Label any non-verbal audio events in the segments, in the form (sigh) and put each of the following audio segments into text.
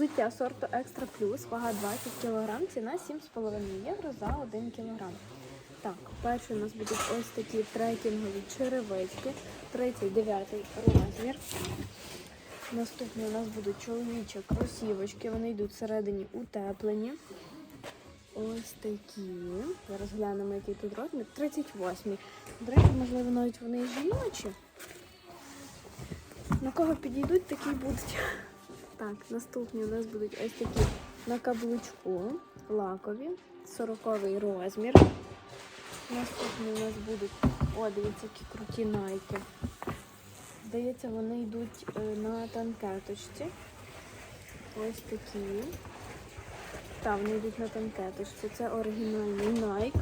Взуття сорту Екстра Плюс, вага 20 кг, ціна 7,5 євро за 1 кг. Так, перший у нас будуть ось такі трекінгові черевички, 39 розмір. Наступні у нас будуть чоловічі кросівочки, вони йдуть всередині утеплені. Ось такі. Зараз глянемо, який тут розмір. 38. До речі, можливо, навіть вони і жіночі. На кого підійдуть, такі будуть. Так, наступні у нас будуть ось такі на каблучку, лакові, 40 розмір. Наступні у нас будуть, о, дивіться, які круті найки. Здається, вони йдуть е, на танкеточці. Ось такі. Так, вони йдуть на танкеточці. Це оригінальний Nike.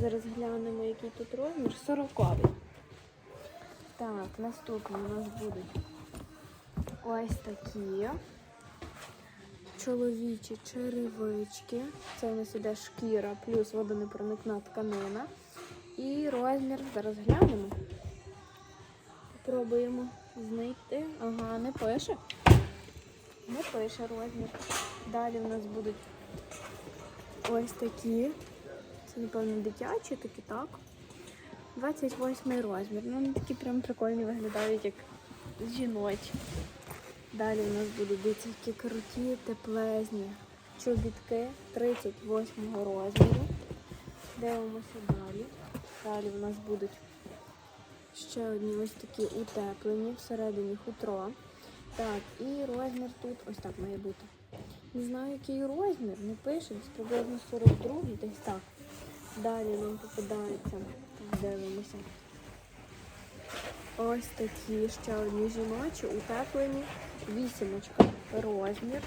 Зараз глянемо, який тут розмір. 40 Так, наступні у нас будуть ось такі. Чоловічі черевички. Це у нас іде шкіра, плюс водонепроникна тканина. І розмір, зараз глянемо. Пробуємо знайти. Ага, не пише. Не пише розмір. Далі у нас будуть ось такі. Це, напевно, дитячі, такі так. 28 розмір. Ну, вони такі прям прикольні виглядають, як жіночі. Далі у нас будуть дивіться, які круті, теплезні чобітки 38 розміру. Дивимося далі. Далі у нас будуть ще одні ось такі утеплені, всередині хутро. Так, і розмір тут ось так має бути. Не знаю, який розмір, не пише, приблизно 42 десь так. Далі нам попадається, дивимося. Ось такі ще одні жіночі, утеплені, вісімочка розмір.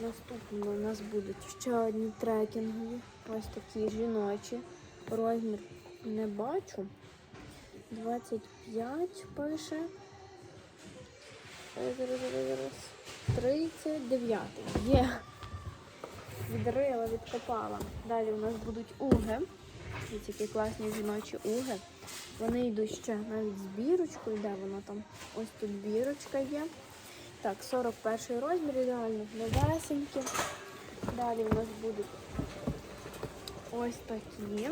Наступні у нас будуть ще одні трекінгові, ось такі жіночі. Розмір не бачу. 25 пише. Е, Зараз, зараз, зараз. 39. Є. Відрила, відкопала. Далі у нас будуть уги. Ось які класні жіночі уги. Вони йдуть ще навіть з бірочкою. Де вона там? Ось тут бірочка є. Так, 41 розмір, ідеально новесенькі. Далі у нас будуть ось такі.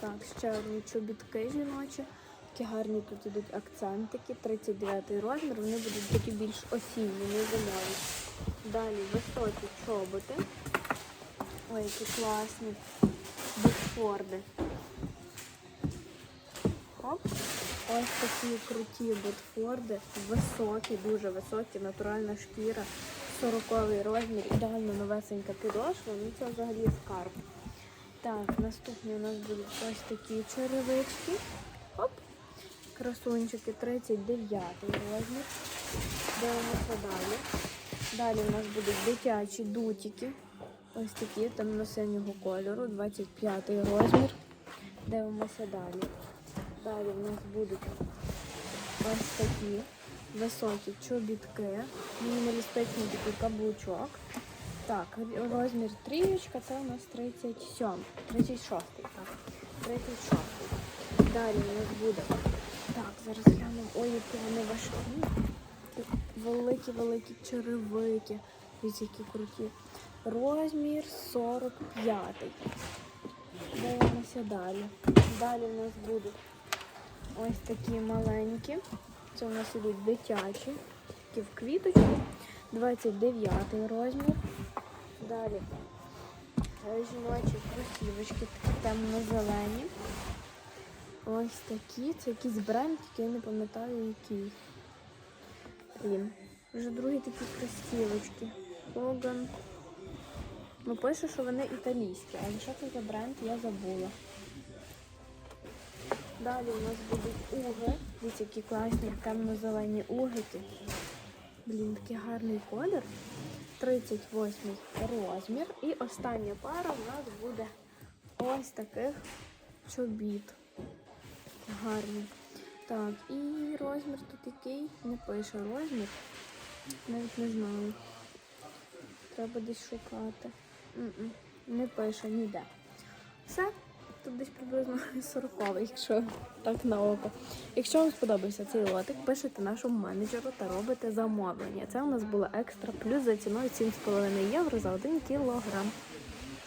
Так, ще одні чобітки жіночі. Такі гарні тут ідуть акцентики. 39 розмір. Вони будуть такі більш осінні, не зимові. Далі високі чоботи. Ой, які класні. Бетфорди. Хоп. Ось такі круті ботфорди, високі, дуже високі, натуральна шкіра, 40 розмір, ідеально новесенька підошва, ну це взагалі скарб. Так, наступні у нас будуть ось такі черевички. Хоп. Красунчики 39 розмір. Дивимося далі. Далі у нас будуть дитячі дутики. Ось такі темно-синього кольору, 25 розмір. Дивимося далі. Далі у нас будуть ось такі високі чобітки, мінімалістичний такий каблучок. Так, розмір трієчка, це у нас 37, 36, так, 36. Далі у нас буде. Так, зараз глянемо. Ой, які вони важкі. Великі-великі черевики. Ось які круті. Розмір 45. Дивимося далі. Далі у нас будуть ось такі маленькі. Це у нас ідуть дитячі, такі в квіточку. 29 розмір. Далі жіночі кросівочки, темно-зелені. Ось такі. Це якийсь бренд, я не пам'ятаю який. Блін. Вже другі такі кросівочки. Коган. Ну, пише, що вони італійські, але що це за бренд, я забула. Далі у нас будуть уги. Дивіться, які класні темно-зелені угики. Блін, такий гарний колір. 38 розмір. І остання пара у нас буде ось таких чобіт. Гарні. Так, і розмір тут який не пише розмір. Навіть не знаю. Треба десь шукати. Не пише ніде. Все. Тут десь приблизно (laughs) 40, якщо так на око. Якщо вам сподобався цей лотик, пишете нашому менеджеру та робите замовлення. Це у нас було екстра плюс за ціною 7,5 євро за 1 кілограм.